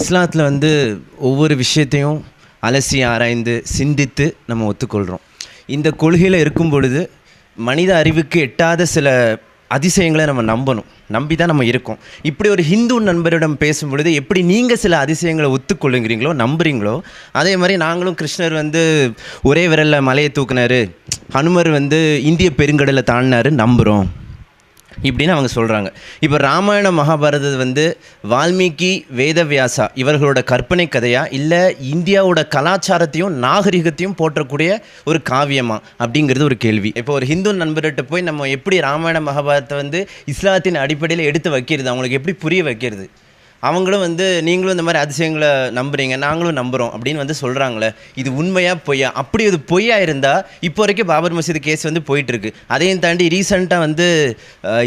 இஸ்லாத்தில் வந்து ஒவ்வொரு விஷயத்தையும் அலசி ஆராய்ந்து சிந்தித்து நம்ம ஒத்துக்கொள்கிறோம் இந்த கொள்கையில் இருக்கும் பொழுது மனித அறிவுக்கு எட்டாத சில அதிசயங்களை நம்ம நம்பணும். நம்பி தான் நம்ம இருக்கோம். இப்படி ஒரு ஹிந்து நண்பரிடம் பேசும் பொழுது எப்படி நீங்கள் சில அதிசயங்களை ஒத்துக்கொள்ளுங்கிறீங்களோ நம்புறீங்களோ அதே மாதிரி நாங்களும் கிருஷ்ணர் வந்து ஒரே விரலில் மலையை தூக்குனாரு ஹனுமர் வந்து இந்திய பெருங்கடலை தாண்டினாரு நம்புகிறோம் இப்படின்னு அவங்க சொல்கிறாங்க இப்போ ராமாயண மகாபாரதம் வந்து வால்மீகி வேதவியாசா இவர்களோட கற்பனை கதையா? இல்லை இந்தியாவோட கலாச்சாரத்தையும் நாகரிகத்தையும் போற்றக்கூடிய ஒரு காவியமா? அப்படிங்கிறது ஒரு கேள்வி. இப்போ ஒரு ஹிந்து நண்பர்கிட்ட போய் நம்ம எப்படி ராமாயண மகாபாரதத்தை வந்து இஸ்லாத்தின் அடிப்படையில் எடுத்து வைக்கிறது? அவங்களுக்கு எப்படி புரிய வைக்கிறது? அவங்களும் வந்து நீங்களும் இந்த மாதிரி அதிசயங்களை நம்புறீங்க நாங்களும் நம்புகிறோம் அப்படின்னு வந்து சொல்கிறாங்களே இது உண்மையா பொய்யா? அப்படி இது பொய்யா இருந்தால் இப்போ வரைக்கும் பாபர் மசீது கேஸ் வந்து போயிட்டுருக்கு. அதையும் தாண்டி ரீசெண்டாக வந்து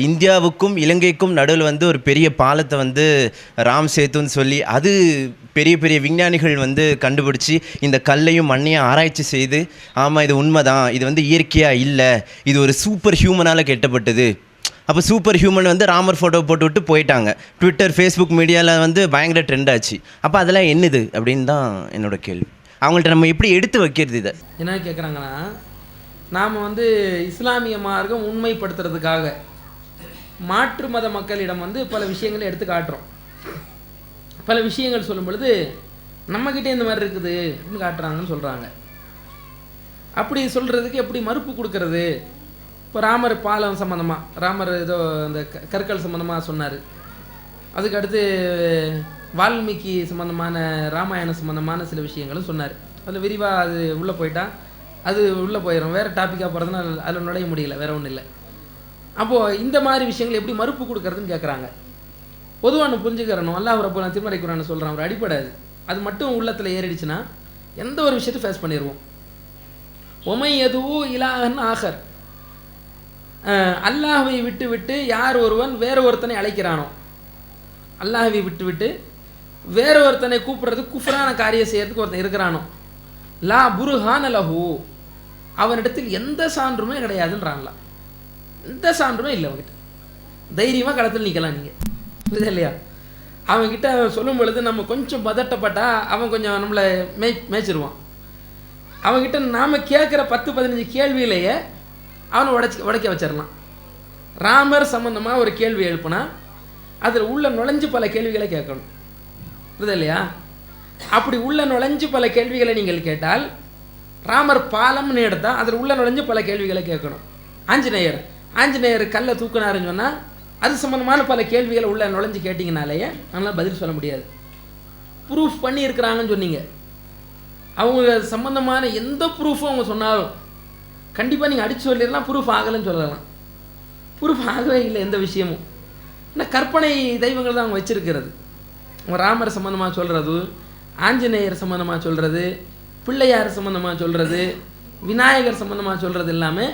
இந்தியாவுக்கும் இலங்கைக்கும் நடுவில் வந்து ஒரு பெரிய பாலத்தை வந்து ராம் சேத்துன்னு சொல்லி அது பெரிய பெரிய விஞ்ஞானிகள் வந்து கண்டுபிடிச்சி இந்த கல்லையும் மண்ணையும் ஆராய்ச்சி செய்து ஆமாம் இது உண்மைதான் இது வந்து இயற்கையாக இல்லை இது ஒரு சூப்பர் ஹியூமனால் கெட்டப்பட்டது. அப்போ சூப்பர் ஹியூமன் வந்து ராமர் ஃபோட்டோ போட்டு விட்டு போயிட்டாங்க. ட்விட்டர் ஃபேஸ்புக் மீடியாவில் வந்து பயங்கர ட்ரெண்ட் ஆச்சு. அப்போ அதெல்லாம் என்னது? அப்படின்னு தான் என்னோட கேள்வி. அவங்கள்ட்ட நம்ம எப்படி எடுத்து வைக்கிறது இதை? என்ன கேட்குறாங்கன்னா நாம் வந்து இஸ்லாமிய மார்க்கம் உண்மைப்படுத்துறதுக்காக மாற்று மத மக்களிடம் வந்து பல விஷயங்களை எடுத்து காட்டுறோம். பல விஷயங்கள் சொல்லும் பொழுது நம்மக்கிட்டே இந்த மாதிரி இருக்குது அப்படின்னு காட்டுறாங்கன்னு சொல்கிறாங்க அப்படி சொல்கிறதுக்கு எப்படி மறுப்பு கொடுக்கறது? இப்போ ராமர் பாலம் சம்மந்தமாக ராமர் ஏதோ அந்த க- கற்கள் சம்மந்தமாக சொன்னார். அதுக்கு அடுத்து வால்மீகி சம்மந்தமான ராமாயணம் சம்மந்தமான சில விஷயங்களும் சொன்னார். அதில் விரிவாக அது உள்ளே போயிட்டா அது உள்ளே போயிடும் வேறு டாப்பிக்காக போகிறதுனா அதில் நுழைய முடியல வேறு ஒன்றும் இல்லை. அப்போது இந்த மாதிரி விஷயங்கள் எப்படி மறுப்பு கொடுக்கறதுன்னு கேட்குறாங்க பொதுவாக புரிஞ்சுக்கிறனும் புரிஞ்சுக்கிறணும். அல்லாஹ் நான் திருமறை குரான் சொல்கிறான் ஒரு அடிப்படை அது. அது மட்டும் உள்ளத்தில் ஏறிடுச்சுன்னா எந்த ஒரு விஷயத்தையும் ஃபேஸ் பண்ணிடுவோம் ஒமை எதுவோ இலாகன் ஆகர் அல்லாஹுவை விட்டு விட்டு யார் ஒருவன் வேற ஒருத்தனை அழைக்கிறானோ? அல்லாஹுவை விட்டு விட்டு வேற ஒருத்தனை கூப்பிடுறது குஃப்ரான காரியம் செய்யறதுக்கு ஒருத்தன் இருக்கிறானோ? லா புருஹான லஹூ. அவனிடத்தில் எந்த சான்றுமே கிடையாதுன்றான்ல எந்த சான்றுமே இல்லை அவன்கிட்ட. தைரியமாக களத்தில் நிற்கலாம் நீங்கள் புரியுதா இல்லையா? அவன்கிட்ட சொல்லும் பொழுது நம்ம கொஞ்சம் பதட்டப்பட்டால் அவன் கொஞ்சம் நம்மளை மேய் மேய்ச்சிருவான். அவன்கிட்ட நாம் கேட்குற பத்து பதினஞ்சு கேள்வியிலேயே அவனை உடைச்சி உடைக்க வச்சிடலாம். ராமர் சம்மந்தமாக ஒரு கேள்வி எழுப்புனா அதில் உள்ள நுழைஞ்சு பல கேள்விகளை கேட்கணும். புரியுது இல்லையா? அப்படி உள்ள நுழைஞ்சு பல கேள்விகளை நீங்கள் கேட்டால் ராமர் பாலம்னு எடுத்தால் அதில் உள்ள நுழைஞ்சு பல கேள்விகளை கேட்கணும். ஆஞ்சநேயர் ஆஞ்சநேயர் கல்லை தூக்குனாருன்னு சொன்னால் அது சம்மந்தமான பல கேள்விகளை உள்ள நுழைஞ்சு கேட்டிங்கனாலேயே நம்மளால் பதில் சொல்ல முடியாது. ப்ரூஃப் பண்ணி இருக்கிறாங்கன்னு சொன்னீங்க. அவங்க சம்மந்தமான எந்த ப்ரூஃபும் அவங்க சொன்னாலும் கண்டிப்பாக நீங்கள் அடித்து சொல்லிடலாம் ப்ரூஃப் ஆகலைன்னு சொல்லலாம். ப்ரூஃப் ஆகவே இல்லை எந்த விஷயமும். ஆனால் கற்பனை தெய்வங்கள் தான் அவங்க வச்சுருக்கிறது. அவங்க ராமர் சம்மந்தமாக சொல்கிறது ஆஞ்சநேயர் சம்மந்தமாக சொல்கிறது பிள்ளையார் சம்மந்தமாக சொல்கிறது விநாயகர் சம்மந்தமாக சொல்கிறது எல்லாமே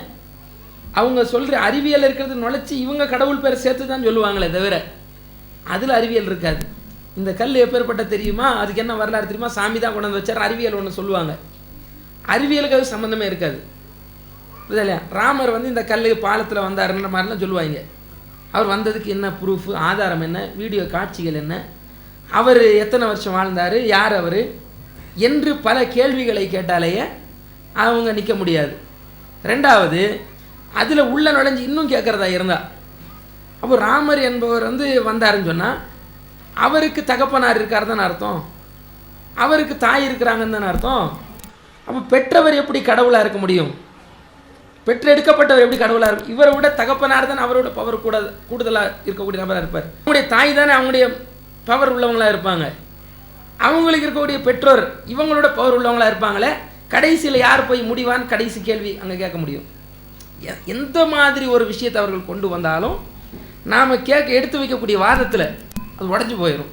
அவங்க சொல்கிற அறிவியல் இருக்கிறது நுழைச்சி இவங்க கடவுள் பேரை சேர்த்து தான் சொல்லுவாங்களே தவிர அதில் அறிவியல் இருக்காது. இந்த கல் எப்பேற்பட்ட தெரியுமா? அதுக்கு என்ன வரலாறு தெரியுமா? சாமி தான் கொண்டு வந்து வச்சார் அறிவியல் ஒன்று சொல்லுவாங்க. அறிவியலுக்கு அது சம்மந்தமே இருக்காது. புரியுதா இல்லையா? ராமர் வந்து இந்த கல் பாலத்தில் வந்தாருன்ற மாதிரிலாம் சொல்லுவாங்க. அவர் வந்ததுக்கு என்ன ப்ரூஃப் ஆதாரம் என்ன வீடியோ காட்சிகள் என்ன? அவர் எத்தனை வருஷம் வாழ்ந்தார்? யார் அவர்? என்று பல கேள்விகளை கேட்டாலேயே அவங்க நிற்க முடியாது. ரெண்டாவது அதில் உள்ள நுழைஞ்சு இன்னும் கேட்குறதா இருந்தா? அப்போ ராமர் என்பவர் வந்து வந்தாருன்னு சொன்னால் அவருக்கு தகப்பனார் இருக்கார் தானே அர்த்தம்? அவருக்கு தாய் இருக்கிறாங்கன்னு தானே அர்த்தம்? அப்போ பெற்றவர் எப்படி கடவுளாக இருக்க முடியும்? பெற்றெடுக்கப்பட்டவர் எப்படி கடவுளாக இருக்கும்? இவரை விட தகப்பனார் தான் அவரோட பவர் கூட கூடுதலாக இருக்கக்கூடிய நபராக இருப்பார். அவங்களுடைய தாய் தானே அவங்களுடைய பவர் உள்ளவங்களாக இருப்பாங்க. அவங்களுக்கு இருக்கக்கூடிய பெற்றோர் இவங்களோட பவர் உள்ளவங்களா இருப்பாங்களே கடைசியில் யார் போய் முடிவான்னு கடைசி கேள்வி அங்கே கேட்க முடியும். எ- எந்த மாதிரி ஒரு விஷயத்தை அவர்கள் கொண்டு வந்தாலும் நாம் கேட்க எடுத்து வைக்கக்கூடிய வாதத்தில் அது உடஞ்சி போயிடும்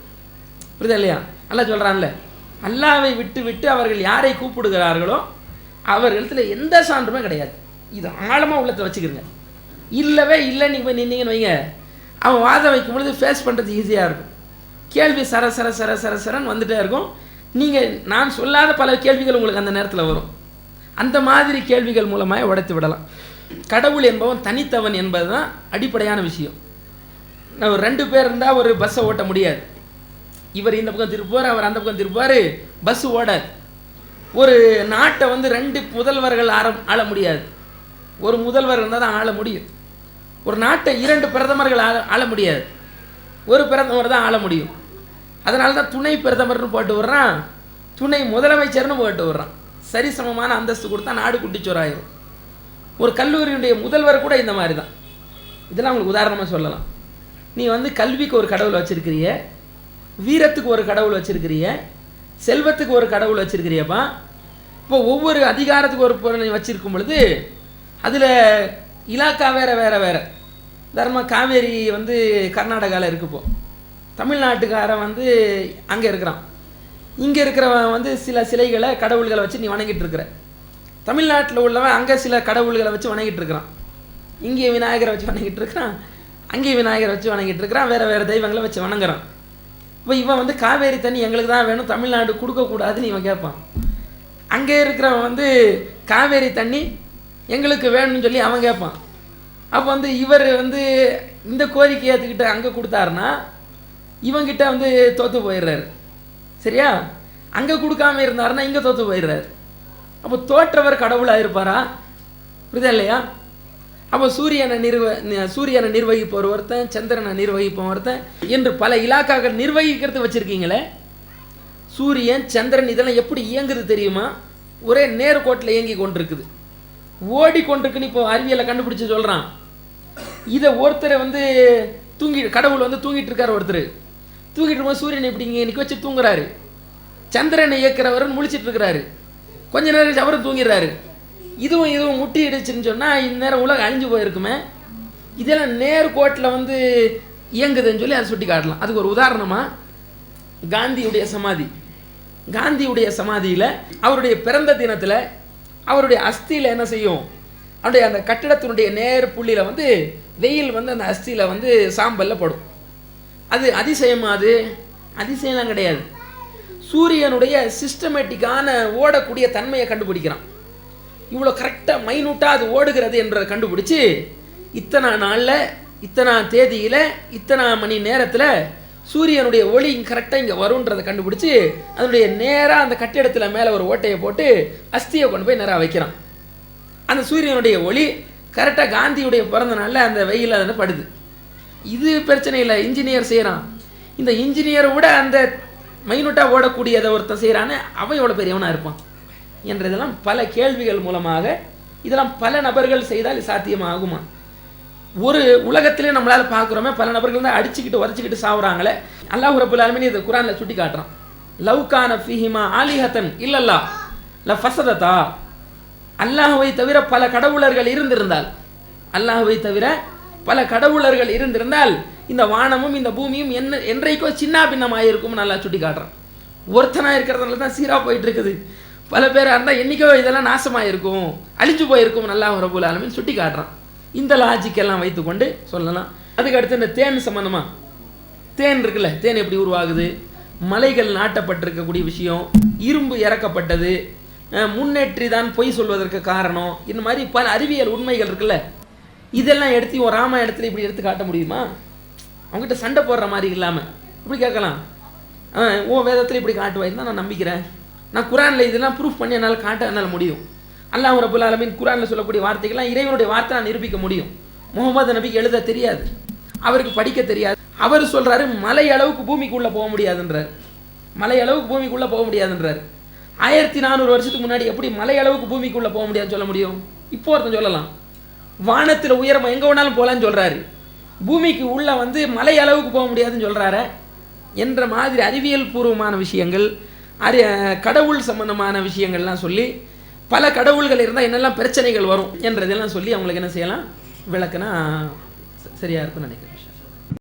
புரியுதா இல்லையா? நல்லா சொல்கிறான்ல அல்லாவை விட்டு விட்டு அவர்கள் யாரை கூப்பிடுகிறார்களோ அவர்களிடத்தில் எந்த சான்றுமே கிடையாது. இது ஆழமாக உள்ளத்தில் வச்சுக்கிறங்க இல்லவே இல்லை நீங்கள் போய் நின்னீங்கன்னு வைங்க. அவன் வாதம் வைக்கும் பொழுது ஃபேஸ் பண்ணுறது ஈஸியாக இருக்கும். கேள்வி சர சர சர சர சரன்னு வந்துட்டே இருக்கும். நீங்கள் நான் சொல்லாத பல கேள்விகள் உங்களுக்கு அந்த நேரத்தில் வரும். அந்த மாதிரி கேள்விகள் மூலமாக உடைத்து விடலாம். கடவுள் என்பவன் தனித்தவன் என்பது தான் அடிப்படையான விஷயம். நான் ஒரு ரெண்டு பேர் இருந்தால் ஒரு பஸ்ஸை ஓட்ட முடியாது. இவர் இந்த பக்கம் திருப்புவார் அவர் அந்த பக்கம் திருப்புவார் பஸ் ஓடாது. ஒரு நாட்டை வந்து ரெண்டு முதல்வர்கள் ஆற ஆள முடியாது. ஒரு முதல்வர் இருந்தால் தான் ஆள முடியும். ஒரு நாட்டை இரண்டு பிரதமர்கள் ஆள ஆள முடியாது. ஒரு பிரதமர் தான் ஆள முடியும். அதனால தான் துணை பிரதமர்னு போட்டு விடுறான் துணை முதலமைச்சர்னு போட்டு விடுறான். சரிசமமான அந்தஸ்து கொடுத்தா நாடு குட்டிச்சோராயிரும் ஒரு கல்லூரியுடைய முதல்வர் கூட இந்த மாதிரி தான். இதெல்லாம் உங்களுக்கு உதாரணமாக சொல்லலாம். நீ வந்து கல்விக்கு ஒரு கடவுள் வச்சுருக்கிறிய வீரத்துக்கு ஒரு கடவுள் வச்சுருக்கிறிய செல்வத்துக்கு ஒரு கடவுள் வச்சுருக்கிறியப்பா. இப்போ ஒவ்வொரு அதிகாரத்துக்கு ஒரு பொருளை வச்சுருக்கும் பொழுது அதில் இலாக்கா வேறு வேறு வேறு. தர்ம காவேரி வந்து கர்நாடகாவில் இருக்குப்போ தமிழ்நாட்டுக்காரன் வந்து அங்கே இருக்கிறான். இங்கே இருக்கிறவன் வந்து சில சிலைகளை கடவுள்களை வச்சு நீ வணங்கிட்டு இருக்கிற. தமிழ்நாட்டில் உள்ளவன் அங்கே சில கடவுள்களை வச்சு வணங்கிட்டு இருக்கிறான். இங்கே விநாயகரை வச்சு வணங்கிட்டு இருக்கிறான். அங்கே விநாயகரை வச்சு வணங்கிட்டு இருக்கிறான். வேறு வேறு தெய்வங்களை வச்சு வணங்குறான். இப்போ இவன் வந்து காவேரி தண்ணி எங்களுக்கு தான் வேணும். தமிழ்நாடு கொடுக்கக்கூடாதுன்னு இவன் கேட்பான். அங்கே இருக்கிறவன் வந்து காவேரி தண்ணி எங்களுக்கு வேணும்னு சொல்லி அவன் கேட்பான் அப்போ வந்து இவர் வந்து இந்த கோரிக்கை ஏற்றுக்கிட்ட அங்கே கொடுத்தாருன்னா இவங்கிட்ட வந்து தோற்று போயிடுறாரு. சரியா? அங்கே கொடுக்காம இருந்தாருன்னா இங்கே தோற்று போயிடுறாரு. அப்போ தோற்றவர் கடவுளாக இருப்பாரா? புரியுதா இல்லையா? அப்போ சூரியனை நிர்வ சூரியனை நிர்வகிப்பவர் ஒருத்தன் சந்திரனை நிர்வகிப்பவன் ஒருத்தன் என்று பல இலாக்காக்கள் நிர்வகிக்கிறது வச்சுருக்கீங்களே? சூரியன் சந்திரன் இதெல்லாம் எப்படி இயங்குது தெரியுமா? ஒரே நேர்கோட்டில் இயங்கி கொண்டிருக்குது. ஓடிக்கொண்டிருக்குன்னு இப்போ அறிவியலை கண்டுபிடிச்சு சொல்கிறான் இதை ஒருத்தரை வந்து தூங்கி கடவுள் வந்து தூங்கிட்டு இருக்காரு ஒருத்தர். தூங்கிட்டு இருக்கும்போது சூரியன் இப்படி இங்கே நிற்க வச்சு தூங்குறாரு. சந்திரனை இயக்கிறவர் முழிச்சிட்டு இருக்கிறாரு கொஞ்ச நேரம் அவரும் தூங்கிடுறாரு. இதுவும் இதுவும் முட்டி இடிச்சுன்னு சொன்னால் இந்நேரம் உலகம் அழிஞ்சு போயிருக்குமே. இதெல்லாம் நேர்கோட்டில் வந்து இயங்குதுன்னு சொல்லி அதை சுட்டி காட்டலாம். அதுக்கு ஒரு உதாரணமாக காந்தியுடைய சமாதி. காந்தியுடைய சமாதியில் அவருடைய பிறந்த தினத்தில் அவருடைய அஸ்தியில் என்ன செய்யும்? அவருடைய அந்த கட்டிடத்தினுடைய நேர் புள்ளியில் வந்து வெயில் வந்து அந்த அஸ்தியில் வந்து சாம்பலில் படும். அது அதிசயமா அது? அதிசயம்லாம் கிடையாது. சூரியனுடைய சிஸ்டமேட்டிக்கான ஓடக்கூடிய தன்மையை கண்டுபிடிக்கிறான். இவ்வளோ கரெக்டாக மைனூட்டாக அது ஓடுகிறது என்றதை கண்டுபிடிச்சி இத்தனை நாளில் இத்தனை தேதியில் இத்தனை மணி நேரத்தில் சூரியனுடைய ஒளி கரெக்டாக இங்கே வரும்ன்றதை கண்டுபிடிச்சி அதனுடைய நேராக அந்த கட்டிடத்தில் மேலே ஒரு ஓட்டையை போட்டு அஸ்தியை கொண்டு போய் நேராக வைக்கிறான். அந்த சூரியனுடைய ஒளி கரெக்டாக காந்தியுடைய பிறந்த நாளில் அந்த வெயில் அதில் படுது. இது பிரச்சனை இல்லை இன்ஜினியர் செய்கிறான் இந்த இன்ஜினியரை விட அந்த மைனூட்டாக ஓடக்கூடியதை ஒருத்தன் செய்கிறான்னு அவன் எவ்வளோ பெரியவனாக இருப்பான்? என்றதெல்லாம் பல கேள்விகள் மூலமாக இதெல்லாம் பல நபர்கள் செய்தால் சாத்தியமாகுமா? ஒரு உலகத்திலே நம்மளால் பார்க்குறோமே பல நபர்கள் தான் அடிச்சுக்கிட்டு உரைச்சிக்கிட்டு சாவுறாங்களே. அல்லாஹ் ரபுல் ஆலமீன் இதை குரானில் சுட்டி காட்டுறான் லவ்கான ஃபிஹிமா ஆலிஹத்தன் இல்லல்லா ல ஃபசதத்தா அல்லாஹுவை தவிர பல கடவுளர்கள் இருந்திருந்தால் அல்லாஹுவை தவிர பல கடவுளர்கள் இருந்திருந்தால் இந்த வானமும் இந்த பூமியும் என்ன என்றைக்கோ சின்ன பின்னமாயிருக்கும் நல்லா சுட்டி காட்டுறான் ஒருத்தனாக இருக்கிறதுனால தான் சீராக போயிட்டு இருக்குது பல பேராக இருந்தால் என்றைக்கோ இதெல்லாம் நாசமாயிருக்கும் அழிஞ்சு போயிருக்கும் நல்லா ரபுல் ஆலமீன் சுட்டி காட்டுறான் இந்த லாஜிக் எல்லாம் வைத்துக்கொண்டு சொல்லலாம். அதுக்கு அடுத்து இந்த தேன் சம்மந்தமாக தேன் இருக்குல்ல தேன் எப்படி உருவாகுது? மலைகள் நாட்டப்பட்டிருக்கக்கூடிய விஷயம் இரும்பு இறக்கப்பட்டது முன்னேற்றி தான் பொய் சொல்வதற்கு காரணம் இந்த மாதிரி பல அறிவியல் உண்மைகள் இருக்குல்ல. இதெல்லாம் எடுத்து ஒரு ராமாயணத்தில் இப்படி எடுத்து காட்ட முடியுமா? அவங்ககிட்ட சண்டை போடுற மாதிரி இல்லாமல் இப்படி கேட்கலாம். அவன் உன் வேதத்தில் இப்படி காட்டுவாய் தான் நான் நம்பிக்கிறேன். நான் குரானில் இதெல்லாம் ப்ரூஃப் பண்ணி என்னால் காட்ட என்னால் முடியும். அல்லாஹ் ரபுல் ஆலமின் குரானில் சொல்லக்கூடிய வார்த்தைகள்லாம் இறைவனுடைய வார்த்தை நான் நிரூபிக்க முடியும். முகமது நபிக்கு எழுத தெரியாது. அவருக்கு படிக்க தெரியாது. அவர் சொல்றாரு மலை அளவுக்கு பூமிக்குள்ளே போக முடியாதுன்றார். மலை அளவுக்கு பூமிக்குள்ளே போக முடியாதுன்றார். ஆயிரத்தி நானூறு வருஷத்துக்கு முன்னாடி எப்படி மலை அளவுக்கு பூமிக்குள்ளே போக முடியாதுன்னு சொல்ல முடியும்? இப்போ ஒருத்தன் சொல்லலாம். வானத்தில் உயரம் எங்கே வேணாலும் போகலான்னு சொல்கிறாரு பூமிக்கு உள்ளே வந்து மலை அளவுக்கு போக முடியாதுன்னு சொல்கிறாரு என்ற மாதிரி அறிவியல் பூர்வமான விஷயங்கள் அறி கடவுள் சம்பந்தமான விஷயங்கள்லாம் சொல்லி பல கடவுள்கள் இருந்தால் என்னெல்லாம் பிரச்சனைகள் வரும் என்றதெல்லாம் சொல்லி அவங்களுக்கு என்ன செய்யலாம்? விளக்குனா சரியாக இருக்கும்னு நினைக்கிறேன்.